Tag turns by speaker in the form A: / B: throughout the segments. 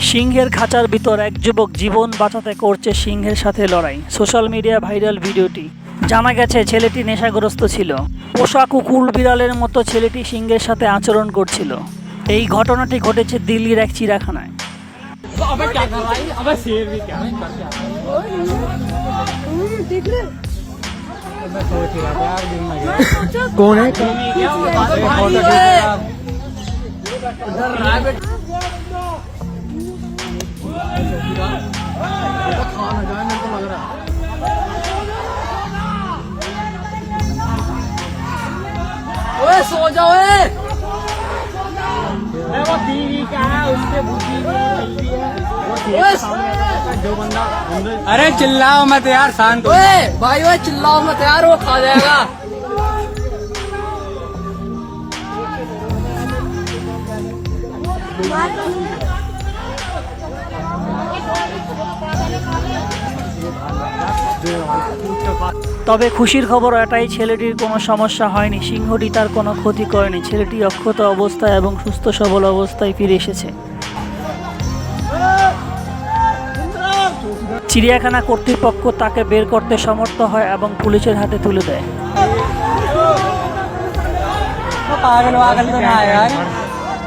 A: সিংহের খাঁচার ভিতর এক যুবক জীবন বাঁচাতে করছে সিংহের সাথে লড়াই। সোশ্যাল মিডিয়া ভাইরাল ভিডিওটি। জানা গেছে ছেলেটি নেশাগ্রস্ত ছিল। পোষা কুকুর বিড়ালের মতো ছেলেটি সিংহের সাথে আচরণ করছিল। এই ঘটনাটি ঘটেছে দিল্লির এক চিড়াখানায়
B: अबे कौन है?
C: सो जाओ
B: अरे चिल्लाओ मत यार शांत हो
C: ओए भाई ओए चिल्लाओ मत यार वो खा जाएगा
A: তবে খুশির খবর এটাই ছেলেটির কোনো সমস্যা হয়নি সিংহটি তার কোনো ক্ষতি করেনি ছেলেটি অক্ষত অবস্থায় এবং সুস্থ সবল অবস্থায় ফিরে এসেছে চিড়িয়াখানা কর্তৃপক্ষ তাকে বের করতে সমর্থ হয় এবং পুলিশের হাতে তুলে দেয়
B: पागल वागल तो ना है यार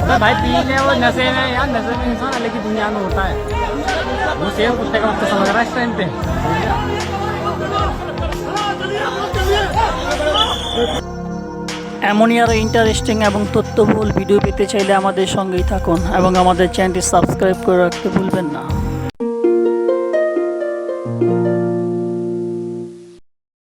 B: अबे भाई पीने वो नशे में यार नशे में इंसान अलग ही दुनिया में होता है वो शेर कुत्ते का वक्त समझ रहा है इस टाइम पे
A: এমনই আরও ইন্টারেস্টিং এবং তথ্যবহুল ভিডিও পেতে চাইলে আমাদের সঙ্গেই থাকুন এবং আমাদের চ্যানেলটি সাবস্ক্রাইব করে রাখতে ভুলবেন না Música